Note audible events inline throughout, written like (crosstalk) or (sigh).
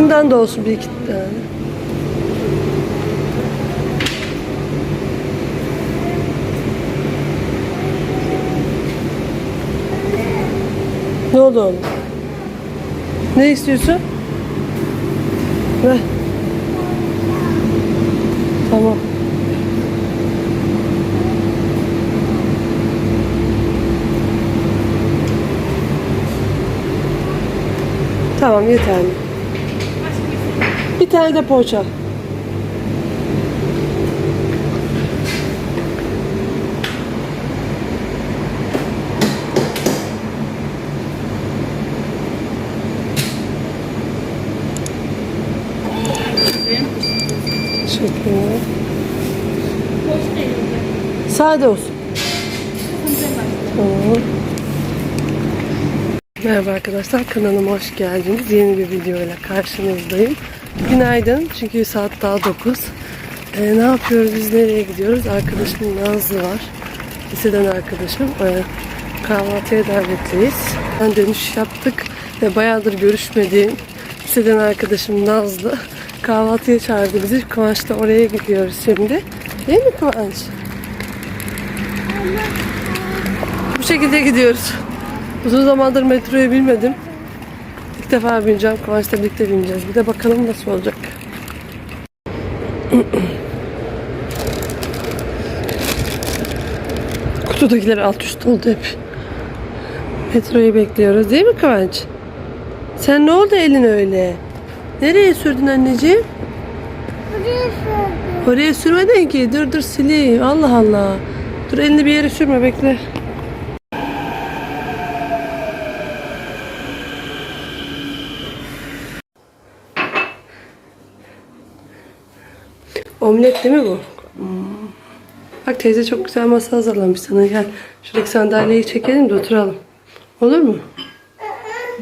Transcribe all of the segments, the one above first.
Şundan da olsun bir iki tane. Ne oldu oğlum? Ne istiyorsun? Ver. Tamam. Tamam yeterli. Tane poğaça. Teşekkürler. Sade olsun. Merhaba arkadaşlar kanalıma hoş geldiniz. Yeni bir videoyla karşınızdayım. Günaydın çünkü saat daha 9. Ee, ne yapıyoruz biz nereye gidiyoruz? Arkadaşım Nazlı var. Liseden arkadaşım. Ee, kahvaltıya davetliyiz. Ben dönüş yaptık ve bayağıdır görüşmediğim liseden arkadaşım Nazlı (laughs) kahvaltıya çağırdı bizi. Kıvanç'la oraya gidiyoruz şimdi. Değil mi Kıvanç? Bu şekilde gidiyoruz. Uzun zamandır metroya binmedim. İlk defa bineceğim. Kıvanç'la birlikte bineceğiz. Bir de bakalım nasıl olacak. (clears throat) Kutudakiler alt üst oldu hep. Metroyu bekliyoruz değil mi Kıvanç? Sen ne oldu elin öyle? Nereye sürdün anneciğim? Oraya sürmedin ki. Dur dur sileyim. Allah Allah. Dur elini bir yere sürme bekle. Omlet değil mi bu? Hmm. Bak teyze çok güzel masa hazırlamış sana. Gel şuradaki sandalyeyi çekelim de oturalım. Olur mu?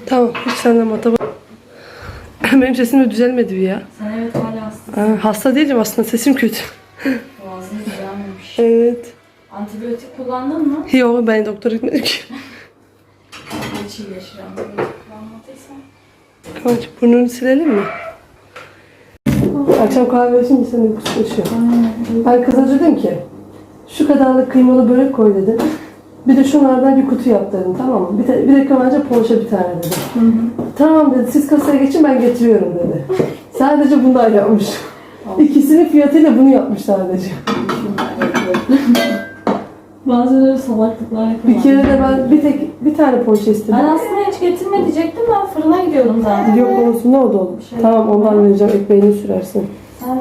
Tamam. Hiç senden mata (laughs) Benim sesim de düzelmedi bir ya. Sen evet hala hastasın. Ha, hasta değilim aslında sesim kötü. (laughs) Boğazın düzelmemiş. Evet. Antibiyotik kullandın mı? Yok ben doktora gitmedim ki. (laughs) Hiç iyileşir antibiyotik kullanmadıysan. Kıvanç burnunu silelim mi? Akşam kahve için bir sene kusuşuyor. Ben kıza dedim ki şu kadarlık kıymalı börek koy dedim. Bir de şunlardan bir kutu yap dedim tamam mı? Bir de, bir de Kıvanç'a poğaça bir tane dedim. Tamam dedi siz kasaya geçin ben getiriyorum dedi. (laughs) Sadece bundan yapmış. İkisinin fiyatıyla bunu yapmış sadece. Öyle salaklıklar yapıyorum. Bir kere de ben bir tek bir tane poğaça istedim. Ben aslında hiç getirme diyecektim ben fırına gidiyorum zaten. Yok olsun ne oldu oğlum? Şey- Tamam ondan vereceğim ekmeğini sürersin. Sen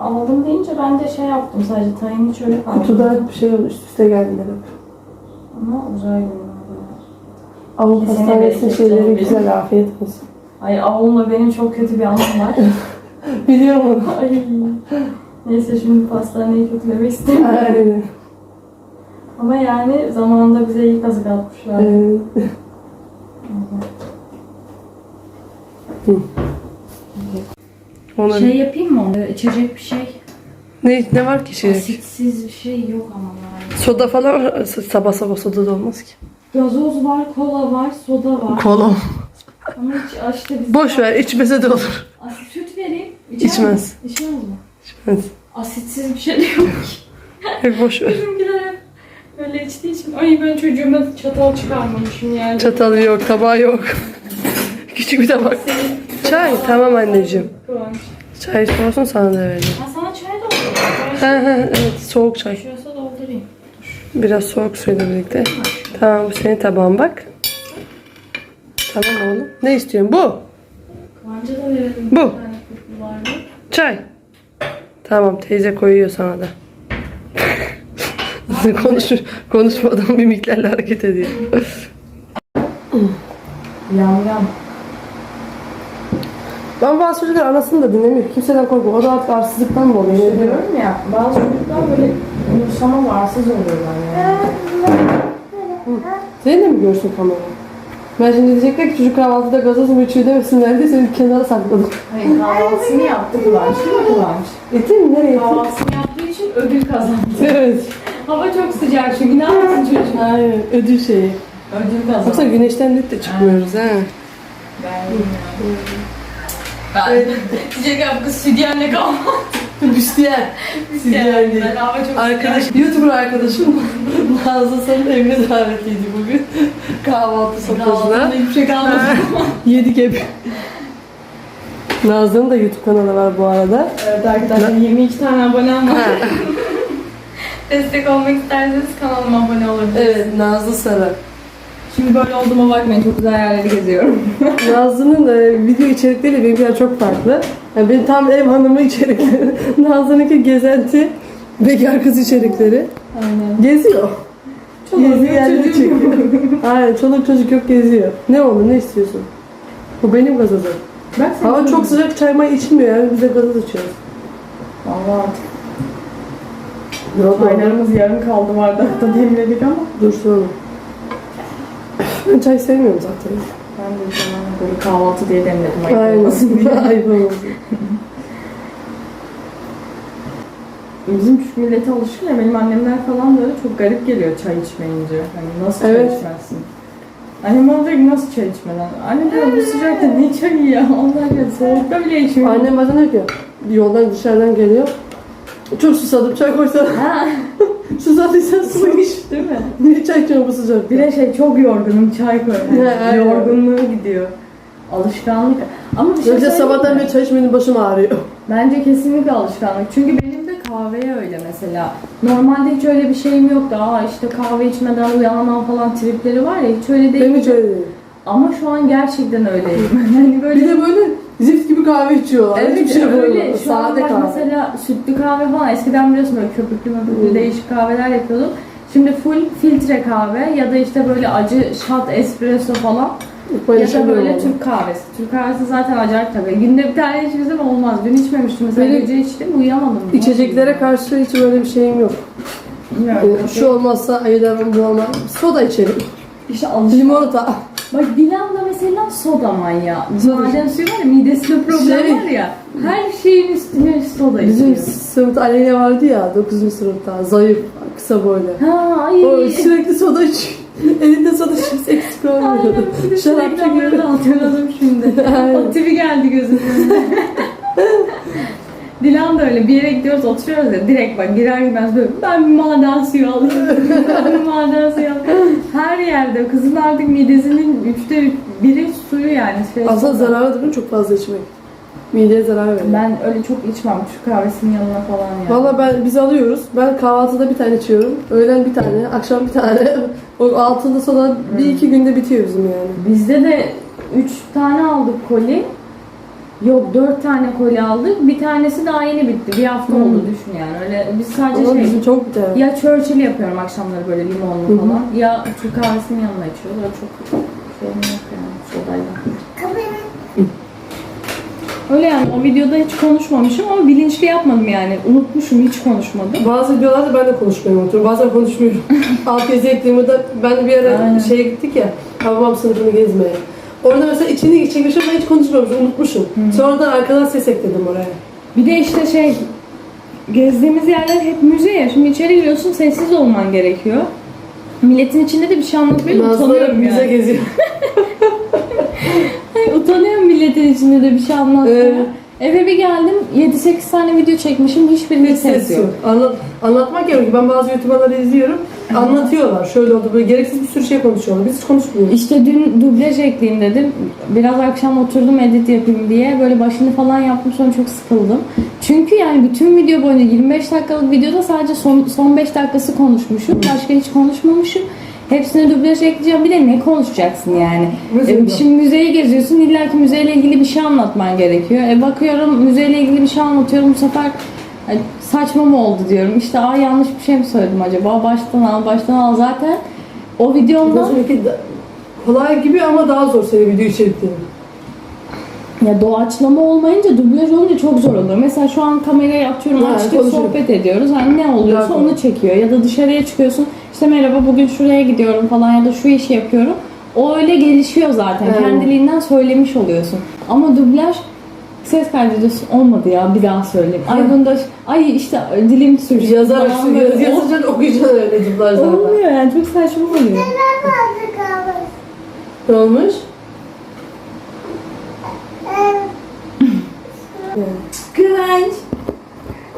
alalım deyince ben de şey yaptım sadece tayin hiç öyle kaldı. Kutuda bir şey oldu üst üste geldiler hep. Ama uzay yolu. Avul Kesene bereket şeyleri canım güzel afiyet olsun. Ay avunla benim çok kötü bir anım var. (laughs) Biliyorum onu. Ay. Neyse şimdi pastaneyi kötülemek (laughs) istemiyorum. Aynen. Ama yani zamanında bize iyi kazık atmışlar. Evet. Hı. Ona Şey yapayım mı onu? İçecek bir şey. ne, ne var ki şey? Asitsiz bir şey yok ama yani. Soda falan sabah sabah soda da olmaz ki. Gazoz var, kola var, soda var. Kola. Ama hiç işte biz... Boş ver içmese de olur. Asit süt vereyim. İçer İçmez. mi? İçmez mi? İçmez. Asitsiz bir şey de yok ki. Hep (laughs) boş ver. Bizimkiler böyle içtiği için. Ay ben çocuğuma çatal çıkarmamışım yani. Çatalı yok, tabağı yok. (laughs) Küçük bir tabak. Çay tamam anneciğim. Kıvanç. Çay istiyorsan sana da vereceğim. Ben sana çay doldurayım. He he evet soğuk çay. Şurası doldurayım. Biraz soğuk suyla birlikte. Tamam bu senin tabağın bak. Tamam oğlum. Ne istiyorsun? Bu. Kıvanç'a da verelim. Bu. Bir tane kutlu var mı? Çay. Tamam teyze koyuyor sana da. (laughs) Konuş, konuşmadan mimiklerle hareket ediyor. Yam yam. Ben bazı çocuklar anasını da dinlemiyor. Kimseden korkmuyor. O da artık arsızlıktan mı oluyor? Ne diyor? Diyorum ya bazı çocuklar böyle umursama varsız oluyorlar yani. Seni de mi görsün kamera? Ben şimdi diyecekler ki çocuk kahvaltıda gazoz mu içiyor demesinler diye seni kenara sakladım. Hayır kahvaltısını yaptı Kıvanç değil mi Kıvanç? Etin mi? Nereye? Kahvaltısını yaptığı için ödül kazandı. Evet. Hava çok sıcak çünkü ne yapsın çocuk? Aynen. Ödül şeyi. Ödül Yoksa kazandı. güneşten net de çıkmıyoruz ha. Ben bilmiyorum. Ben diyecek ya bu kız sütyenle kalmadı. Büstiyer. Büstiyer değil. Ben hava çok Arkadaş, YouTuber arkadaşım (laughs) Nazlı San'ın evine davetliydi bugün. (laughs) Kahvaltı sofrasına. Hiçbir şey kalmadı. Yedik hep. Nazlı'nın da YouTube kanalı var bu arada. evet arkadaşlar 22 tane abonem var. Destek olmak isterseniz kanalıma abone olabilirsiniz. Evet, Nazlı Sarı. Şimdi böyle olduğuma bakmayın çok güzel yerleri geziyorum. (laughs) Nazlı'nın e, video içerikleriyle benimkiler çok farklı. Yani benim tam ev hanımı içerikleri. (laughs) Nazlı'nınki gezenti, bekar kız içerikleri. Aynen. Geziyor. Geziyor, yok, yerleri çocuğum çekiyor. (laughs) Aynen, çoluk çocuk yok geziyor. Ne oldu, ne istiyorsun? Bu benim gazozum. Bak sen Hava çok sıcak çay may içmiyor yani biz de gazoz içiyoruz. Valla artık Oldu? çaylarımız yarım kaldı bardakta demledik ama. Dur sonra. Ben çay sevmiyorum zaten. Ben de zaman böyle kahvaltı diye demledim ayıp olmasın diye. (laughs) Ayıp olmasın. Bizim Türk milleti alışkın ya benim annemler falan böyle çok garip geliyor çay içmeyince. Hani nasıl Evet. çay içmezsin? Annem bana diyor ki nasıl çay içmeden? Anne diyor bu sıcakta ne çayı ya? Allah ya soğukta bile içmiyor. Annem bazen diyor ki yoldan dışarıdan geliyor. Çok susadım çay koysana. Ha, (laughs) Susadıysan su iç. değil mi? Niye çay bu sıcakta? Bir de şey çok yorgunum çay koy. Yani Ha, aynen. yorgunluğu gidiyor. Alışkanlık. Ama bir şey söyleyeyim sabahtan mi? beri çay içmenin başım ağrıyor. Bence kesinlikle alışkanlık. Çünkü benim de kahveye öyle mesela. Normalde hiç öyle bir şeyim yoktu. Aa işte kahve içmeden uyanamam falan tripleri var ya hiç öyle değil. Benim hiç öyle değil. Ama şu an gerçekten öyleyim. (laughs) hani böyle Bir de böyle zift gibi kahve içiyorlar. Evet Hiçbir şey öyle. koymuyorlar. Şu an Sade bak kahve. mesela sütlü kahve falan eskiden biliyorsun böyle köpüklü möpüklü Hmm. değişik kahveler yapıyordum. Şimdi full filtre kahve ya da işte böyle acı shot espresso falan ya da Paylaşamıyorum böyle. Türk kahvesi. Türk kahvesi zaten acayip tabii. Günde bir tane içmesem olmaz. Dün içmemiştim mesela Benim gece içtim uyuyamadım. İçeceklere karşı hiç böyle bir şeyim yok. Bilmiyorum. Yani şu olmazsa ayılarım bu olmaz. Soda içerim. işte alışma. Limonata. Bak Dilan da mesela soda manyağı. Maden suyu var ya midesinde problem Şey- var ya. Her şeyin üstüne soda Bizim içiyor. sınıfta Aleyna vardı ya 9. sınıfta. Zayıf, kısa boylu. Ha ay. O sürekli soda içiyor. (laughs) Elinde soda şişesi eksik. Aynen. Şarapçı Şarapçı gibi. hatırladım şimdi. (laughs) Aynen. o tipi geldi gözümün önüne. (laughs) Dilan da öyle bir yere gidiyoruz oturuyoruz ya direkt bak girer girmez böyle ben bir maden suyu alayım. (laughs) ben bir maden suyu alayım. Her yerde kızın artık midesinin üçte biri suyu yani. Şey, Aslında soda. zararlı değil mi çok fazla içmek? Mideye zarar veriyor. Ben öyle çok içmem Türk kahvesinin yanına falan yani. Valla ben biz alıyoruz. Ben kahvaltıda bir tane içiyorum. Öğlen bir tane, akşam bir tane. (laughs) O altında soda bir iki günde bitiyor bizim yani. Bizde de 3 tane aldık koli. Yok 4 tane koli aldık. Bir tanesi daha yeni bitti. Bir hafta Hmm. oldu düşün yani. Öyle biz sadece Ama şey çok tane. ya Churchill yapıyorum akşamları böyle limonlu Hı hı. falan. Ya Türk kahvesinin yanına içiyoruz. Öyle çok şeyim yok yani sodayla. Öyle yani o videoda hiç konuşmamışım ama bilinçli yapmadım yani. Unutmuşum hiç konuşmadım. Bazı videolarda ben de konuşmayı unutuyorum. Bazen konuşmuyorum. (laughs) Alt yazı eklediğimde ben de bir ara Aynen. şeye gittik ya. Havvam sınıfını gezmeye. Orada mesela içini çekmişim ben hiç konuşmamışım, unutmuşum. Sonradan arkadan ses ekledim oraya. Bir de işte şey gezdiğimiz yerler hep müze ya. Şimdi içeri giriyorsun sessiz olman gerekiyor. Milletin içinde de bir şey anlatmıyor Nazlı utanıyorum müze yani. geziyor. (laughs) Utanıyorum milletin içinde de bir şey anlatmaya. Evet. Eve bir geldim 7-8 tane video çekmişim hiçbirinde Hiç ses yok. Anlat, anlatmak gerekiyor. Ben bazı YouTuber'ları izliyorum. Anlatıyorlar. Şöyle oldu böyle gereksiz bir sürü şey konuşuyorlar. Biz hiç konuşmuyoruz. İşte dün dublaj ekleyeyim dedim. Biraz akşam oturdum edit yapayım diye. Böyle başını falan yaptım sonra çok sıkıldım. Çünkü yani bütün video boyunca 25 dakikalık videoda sadece son, son 5 dakikası konuşmuşum. Başka hiç konuşmamışım. Hepsine dublaj ekleyeceğim. Bir de ne konuşacaksın yani? Müze E, yok. şimdi müzeyi geziyorsun. İlla ki müzeyle ilgili bir şey anlatman gerekiyor. E bakıyorum müzeyle ilgili bir şey anlatıyorum. Bu sefer e, saçma mı oldu diyorum. İşte aa yanlış bir şey mi söyledim acaba? Baştan al, baştan al. Zaten o videomda Biraz önceki da- kolay gibi ama daha zor senin video içerikleri. Ya doğaçlama olmayınca dublaj olunca çok zor oluyor. Mesela şu an kamerayı atıyorum Yani açtık konuşuyor. sohbet ediyoruz. Hani ne oluyorsa Daha onu çekiyor. Ya da dışarıya çıkıyorsun işte merhaba bugün şuraya gidiyorum falan ya da şu işi yapıyorum. O öyle gelişiyor zaten. Evet. Kendiliğinden söylemiş oluyorsun. Ama dublaj ses kaydediyorsun olmadı ya bir daha söyleyeyim. Ay bunda ay işte dilim sürçtü Yazar falan böyle. yaz, yazacaksın okuyacaksın öyle dublar zaten. Olmuyor yani çok saçma oluyor. Ne olmuş? (laughs) Kıvanç.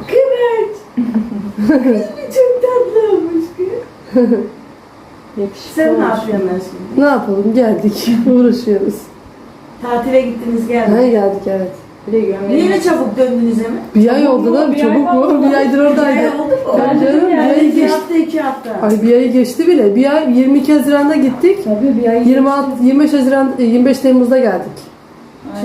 Kıvanç. Kız çok tatlı olmuş (laughs) kız. Sen ne yapıyorsun aşkım? Ne yapalım geldik. (laughs) Uğraşıyoruz. Tatile gittiniz Ha geldiniz. geldik evet. Niye ne çabuk döndünüz hemen? Bir ay oldu lan Bir çabuk mu? Bir aydır Bir ay oradaydı. oldu mu? Tabii canım bir Yani ay iki geçti. hafta iki hafta. Ay bir ay geçti bile. Bir ay 22 Haziran'da gittik. Tabii bir ay 26 25 Haziran e, 25 Temmuz'da geldik.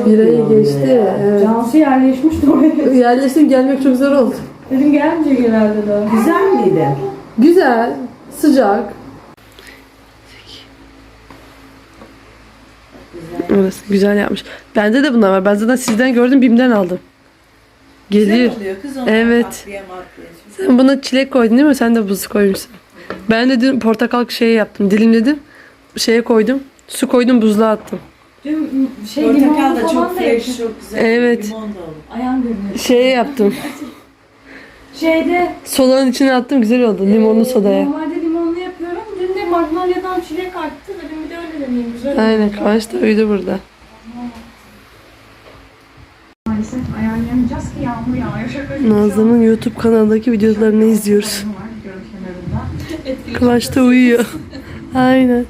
Bir iyi ay oldu geçti. ya. Evet. Cansu yerleşmişti oraya. Yerleştim gelmek çok zor oldu. Dedim gelmeyecek herhalde daha. Güzel miydi? Güzel, sıcak. Orası güzel yapmış. Bende de bunlar var. Ben zaten sizden gördüm, Bim'den aldım. Gelir. oluyor kız onlar. Evet. Makliye makliye. Sen buna çilek koydun değil mi? Sen de buz koymuşsun. Ben de dün portakal şeyi yaptım. Dilimledim. Şeye koydum. Su koydum, buzluğa attım. Dün şey Portakal limonlu da falan çok da fresh, çok güzel. Evet. Limon da olur. Ayağım görünüyor. Şey yaptım. (laughs) Şeyde Solanın içine attım. Güzel oldu. Limonlu e, sodaya. Normalde limonlu yapıyorum. Dün de magnolyadan çilek arttı. Dedim deneyeyim. Güzel Aynen. Kıvanç da uyudu burada. Maalesef ayarlayamayacağız ki yağmur yağıyor. Gibi Nazlı'nın YouTube kanalındaki videolarını izliyoruz. Kıvanç (laughs) da uyuyor. Aynen.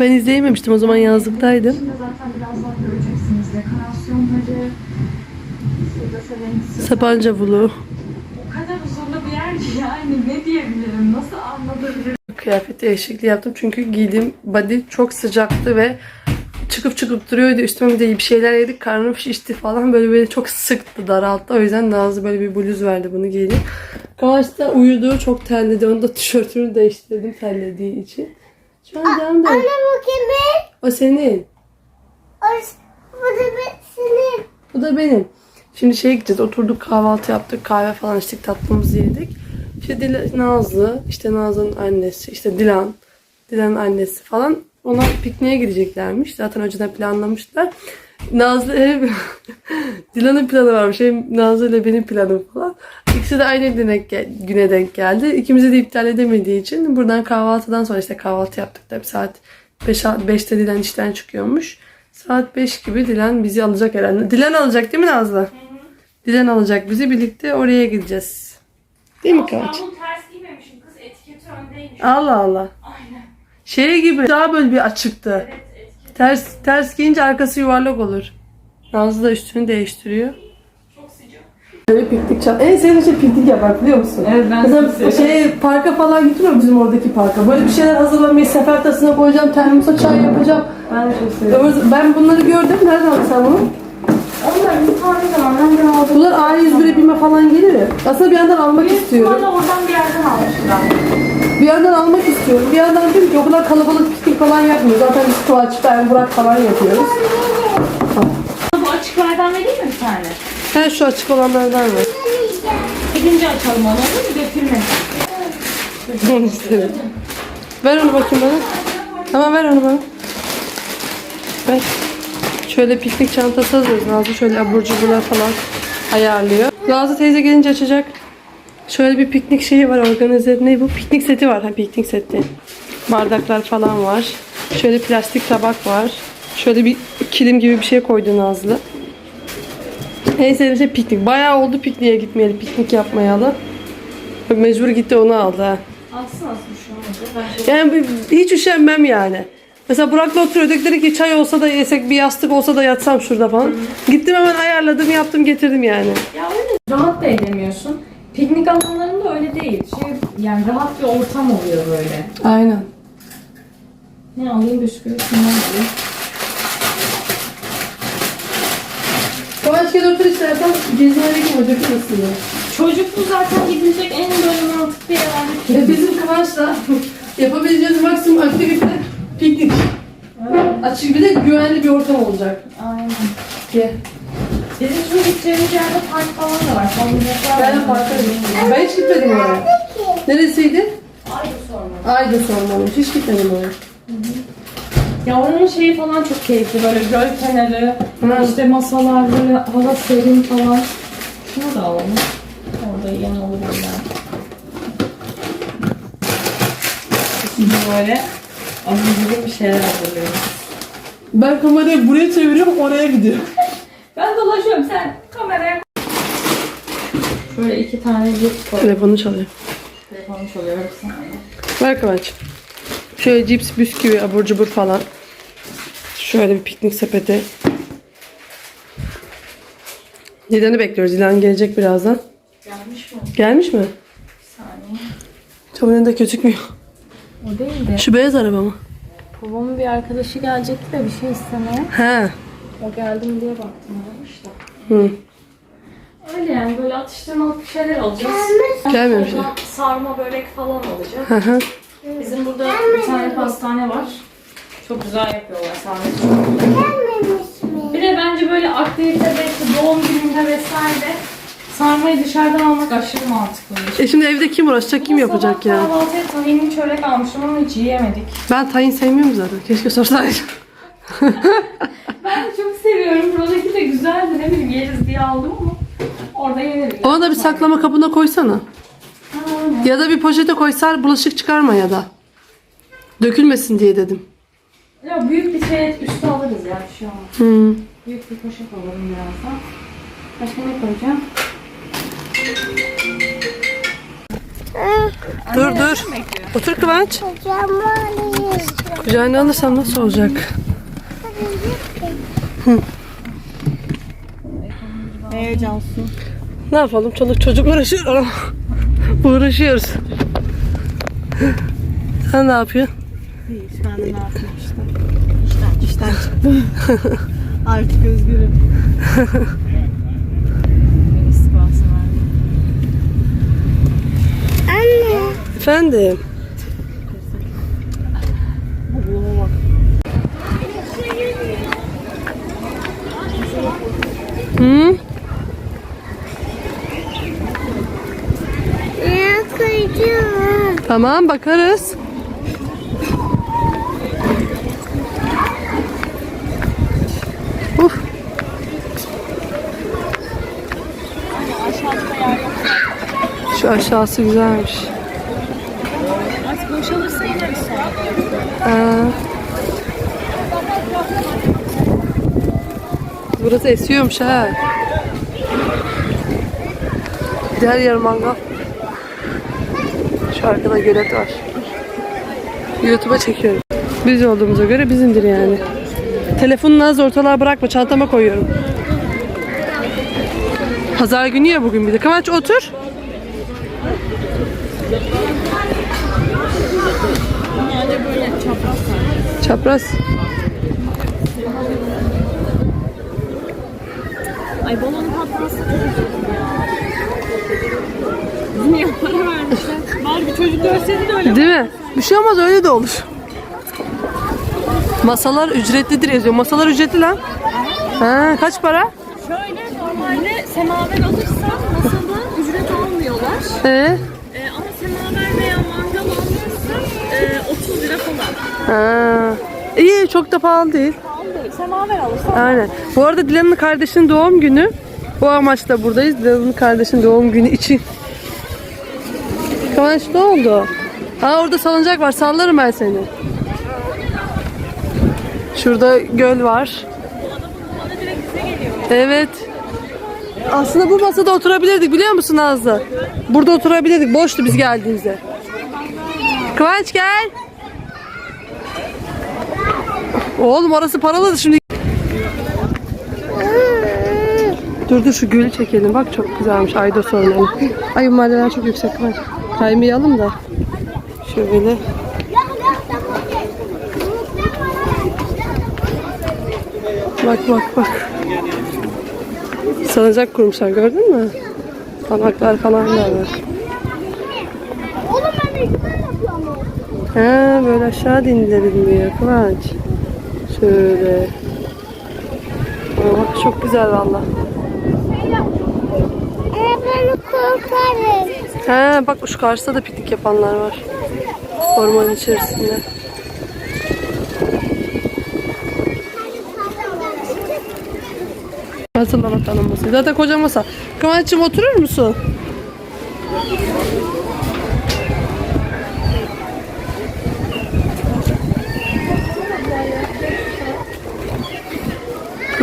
Ben izleyememiştim o zaman yazlıktaydım. Şimdi zaten birazdan göreceksiniz. Dekorasyonları, Sapanca Bulu. o kadar huzurlu bir yer ki yani ne diyebilirim, nasıl anlatabilirim? Kıyafet değişikliği yaptım çünkü giydiğim body çok sıcaktı ve çıkıp çıkıp duruyordu. Üstüme bir de bir şeyler yedik. Karnım şişti falan. Böyle böyle çok sıktı daralttı. O yüzden Nazlı böyle bir bluz verdi bunu giydim. Kıvanç da uyudu. Çok terledi. Onun da tişörtünü değiştirdim terlediği için. Şu an yandı. Anne bu kimin? O senin. O, bu da senin. Bu da benim. Şimdi şeye gideceğiz. Oturduk kahvaltı yaptık. Kahve falan içtik. Tatlımızı yedik. İşte Dil- Nazlı, işte Nazlı'nın annesi, işte Dilan, Dilan'ın annesi falan. Ona pikniğe gideceklermiş. Zaten önceden planlamışlar. Nazlı ev, (laughs) Dilan'ın planı varmış. Hem Nazlı ile benim planım falan. İkisi de aynı gel- güne denk geldi. İkimizi de iptal edemediği için buradan kahvaltıdan sonra işte kahvaltı yaptık tabii saat 5, 5'te Dilan işten çıkıyormuş. Saat 5 gibi Dilan bizi alacak herhalde. Dilan alacak değil mi Nazlı? Dilan alacak bizi birlikte oraya gideceğiz. Değil mi Kıvanç? bunu ters giymemişim kız. Etiketi öndeymiş. Allah Allah. Şey gibi daha böyle bir açıktı. Ters ters giyince arkası yuvarlak olur. Nazlı da üstünü değiştiriyor. Çok sıcak. Böyle piknik çal. En sevdiğim şey piknik yapmak biliyor musun? Evet ben Mesela şey parka falan gitmiyor bizim oradaki parka. Böyle bir şeyler hazırlamayı sefer tasına koyacağım, termosa çay yapacağım. Ben de çok seviyorum. Ben bunları gördüm. Nereden aldın sen bunu? Ben. Bunlar A101'e bime falan gelir ya. Aslında bir yandan almak istiyorum. Bana oradan bir yerden almışlar. Bir yandan almak istiyorum. Bir yandan diyorum ki o kadar kalabalık piknik falan yapmıyor. Zaten biz Kıvanç, ben, Burak falan yapıyoruz. Bu açıklardan vereyim mi bir tane? He şu açık olanlardan var. Gidince açalım onu olur mu? Götürme. Onu istedim. Ver onu bakayım bana. Tamam ver onu bana. Ver. Şöyle piknik çantası hazırız. Nazlı şöyle abur cuburlar falan ayarlıyor. Nazlı teyze gelince açacak. Şöyle bir piknik şeyi var organize. Ne bu? Piknik seti var. Ha piknik seti. Bardaklar falan var. Şöyle plastik tabak var. Şöyle bir kilim gibi bir şey koydu Nazlı. En sevdiğim şey piknik. Bayağı oldu pikniğe gitmeyeli, piknik yapmayalı. Mecbur gitti onu aldı ha. Alsın alsın şu an. Şey... Yani hiç üşenmem yani. Mesela Burak'la oturuyorduk dedik ki çay olsa da yesek bir yastık olsa da yatsam şurada falan. Gittim hemen ayarladım yaptım getirdim yani. Ya öyle rahat da edemiyorsun. Piknik alanlarında öyle değil. Şey yani rahat bir ortam oluyor böyle. Aynen. Ne alayım bisküvi şundan alayım. Kıvanç gel otur istersen gezmeye gitme dökülmesin ya. Çocuklu zaten gidilecek en böyle mantıklı yerler. E bizim Kıvanç'la yapabileceğimiz maksimum aktivite piknik. Açık bir de güvenli bir ortam olacak. Aynen. Gel. Bizim şu gideceğimiz yerde park falan da var. Ben de parka gittim. Ben hiç gitmedim oraya. Neresiydi? Ayda sorma. Ayda sormalıyım. Hiç gitmedim oraya. Ya oranın şeyi falan çok keyifli. Böyle göl kenarı, Hı. işte masalar, böyle hava serin falan. Şunu da alalım. Orada yan olur illa. Şimdi böyle abur cubur bir şeyler hazırlıyoruz. Ben kamerayı buraya çeviriyorum oraya gidiyorum. (laughs) Ben dolaşıyorum sen kameraya Şöyle iki tane cips koydum. Telefonu çalıyor. Telefonu çalıyor saniye. Ver Kıvanç. Şöyle cips, bisküvi, abur cubur falan. Şöyle bir piknik sepeti. Dilan'ı bekliyoruz. Dilan gelecek birazdan. Gelmiş mi? Gelmiş mi? Bir saniye. Çabanın da gözükmüyor. O değil de. Şu beyaz araba mı? Babamın bir arkadaşı gelecekti de bir şey istemeye. He. O geldim diye baktım aramış da. Hı. Öyle yani böyle atıştırmalık bir şeyler alacağız. Gelmemiş. Oradan Sarma börek falan olacak. Hı hı. Bizim burada bir tane pastane var. Çok güzel yapıyorlar sarma. Bir de bence böyle aktivitede işte doğum gününde vesaire sarmayı dışarıdan almak aşırı mantıklı. şey. E şimdi evde kim uğraşacak, kim yapacak Sabah ya? Kahvaltıya tahinli çörek almıştım ama hiç yiyemedik. Ben tayin sevmiyorum zaten. Keşke sorsaydım. (laughs) Ben de çok seviyorum. Buradaki de güzeldi. Ne bileyim yeriz diye aldım ama orada yenir. Ona da bir saklama kabına koysana. Ha. Ya da bir poşete koysan bulaşık çıkarma ya da. Dökülmesin diye dedim. Ya büyük bir şey üstü alırız ya bir şey olmaz. Hı. Büyük bir poşet alalım birazdan. Başka ne koyacağım? Dur dur. Otur Kıvanç. Kucağına alırsam nasıl olacak? Heyecansın. Ne yapalım? Çoluk çocuk uğraşıyor. Uğraşıyoruz. Sen ne yapıyorsun? İyi, ben de ne yapayım işte. İşten, işten çıktım. (laughs) Artık özgürüm. (laughs) Beni istifası verdi. Anne. Efendim. Hı? Tamam bakarız. Uf. Şu aşağısı güzelmiş. Ha. Burası esiyormuş ha. Bir her yer mangal. Şu arkada gölet var. YouTube'a çekiyorum. Biz olduğumuza göre bizimdir yani. Telefonunu az ortalığa bırakma çantama koyuyorum. Pazar günü ya bugün bir de. Kıvanç otur. Çapraz var. Çapraz. Ay balonu patlaması çok üzüldüm ya. Niye para vermişler? Bari bir çocuk görseydi de öyle. Değil mi? Bir şey olmaz öyle de olur. Masalar ücretlidir yazıyor. Masalar ücretli lan. Ha, kaç para? Şöyle normalde semaver alırsan masada ücret almıyorlar. Ee, Ee, ama semaver veya mangal alırsan e, 30 lira falan. ha. İyi çok da pahalı değil. Pahalı değil. Semaver alırsan Aynen. Bu arada Dilan'ın kardeşinin doğum günü. Bu amaçla buradayız. Dilan'ın kardeşinin doğum günü için. Kıvanç ne oldu? Ha orada salıncak var. Sallarım ben seni. Şurada göl var. Evet. Aslında bu masada oturabilirdik biliyor musun Nazlı? Burada oturabilirdik. Boştu biz geldiğimizde. Kıvanç gel. Oğlum orası paralı şimdi. Dur dur şu gölü çekelim. Bak çok güzelmiş. Aydos ormanı. Ay merdiven çok yüksek var. Kaymayalım da. Şöyle. Bak bak bak. Salıncak kurmuşlar gördün mü? Tabaklar falan da var. Oğlum ben de güzel yapıyorum. Ha böyle aşağı dinlenebilmiyor Kıvanç. Şöyle. Bak çok güzel valla. Ben korkarım. Ha bak şu karşıda da piknik yapanlar var. Ormanın içerisinde. Hazırla bakalım masayı. Zaten koca masa. Kıvanç'cığım oturur musun?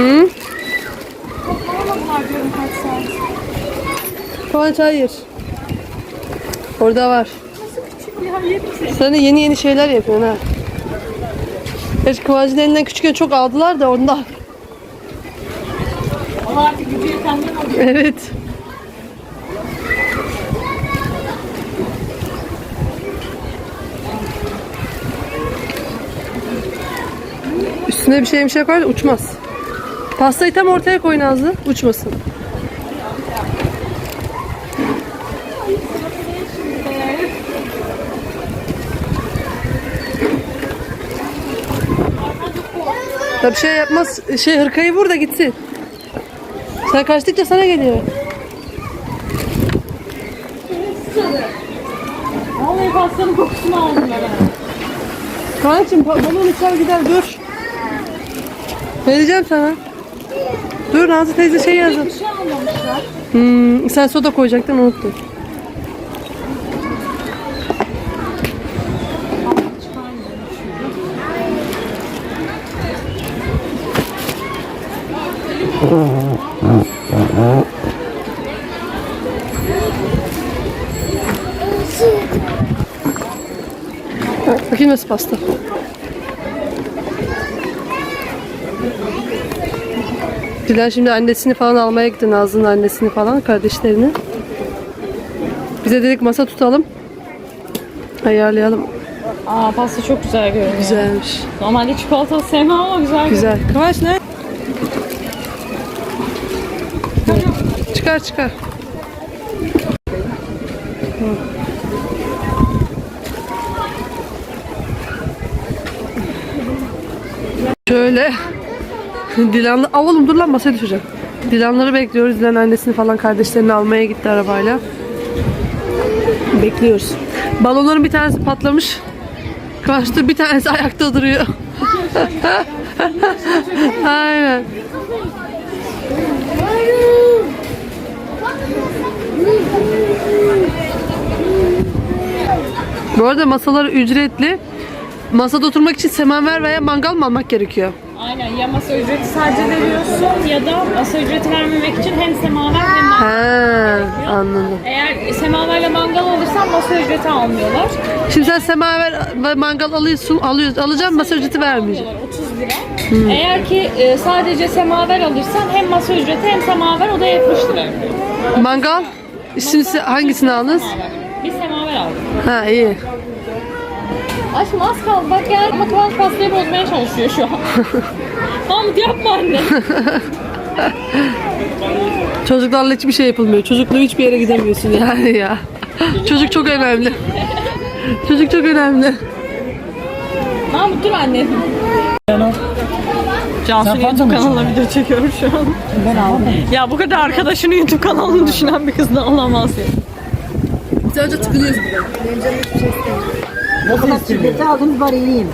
Hı? Kıvanç hayır. Orada var. Sen de yeni yeni şeyler yapıyorsun ha. Gerçi Kıvanç'ın elinden küçükken çok aldılar da ondan. Evet. Üstüne bir şey bir şey da uçmaz. Pastayı tam ortaya koy Nazlı. Uçmasın. Ya bir şey yapmaz. Şey hırkayı vur da gitsin. Sen kaçtıkça sana geliyor. Vallahi pastanın kokusunu aldım ben. Kaan'cığım ba- balon uçar gider dur. Ne diyeceğim sana? Dur Nazlı teyze şey yazın. Bir şey almamışlar. Hmm, sen soda koyacaktın unuttun. Bakayım nasıl pasta. Dilan şimdi annesini falan almaya gitti. Nazlı'nın annesini falan, kardeşlerini. Bize dedik masa tutalım. Ayarlayalım. Aa pasta çok güzel görünüyor. Güzelmiş. Normalde çikolatalı sevmem ama güzel. Güzel. Kıvanç ne? Çıkar çıkar. Şöyle. Dilan'la... Aa, oğlum dur lan masaya düşeceğim. Dilanları bekliyoruz. Dilan annesini falan kardeşlerini almaya gitti arabayla. Bekliyoruz. Balonların bir tanesi patlamış. Kaçtı bir tanesi (laughs) ayakta duruyor. (laughs) Aynen. Bu arada masalar ücretli. Masada oturmak için semaver veya mangal mı almak gerekiyor? Aynen ya masa ücreti sadece veriyorsun ya da masa ücreti vermemek için hem semaver hem mangal. Ha, anladım. Eğer semaverle mangal alırsan masa ücreti almıyorlar. Şimdi sen semaver ve mangal alıyorsun, alıyorsun, alacağım masa ücreti vermeyeceğim. Alıyorlar, 30 lira. Eğer ki e, sadece semaver alırsan hem masa ücreti hem semaver o da 70 lira yapıyor. Mangal? Şimdi siz hangisini aldınız? Semaver. Bir semaver aldım. Ha iyi. Aşkım az kaldı bak gel. Ama Kıvanç pastayı bozmaya çalışıyor şu an. (laughs) Mahmut yapma anne. Çocuklarla hiçbir şey yapılmıyor. Çocukla hiçbir yere gidemiyorsun yani ya. Çocuk çok önemli. Çocuk çok önemli. Mahmut dur anne. Cansu'nun YouTube kanalına video çekiyorum şu an. Ben aldım. Ya bu kadar arkadaşının YouTube kanalını düşünen bir kız da olamaz ya. Sadece tıkılıyorsun. Şirketi aldım bari yiyeyim.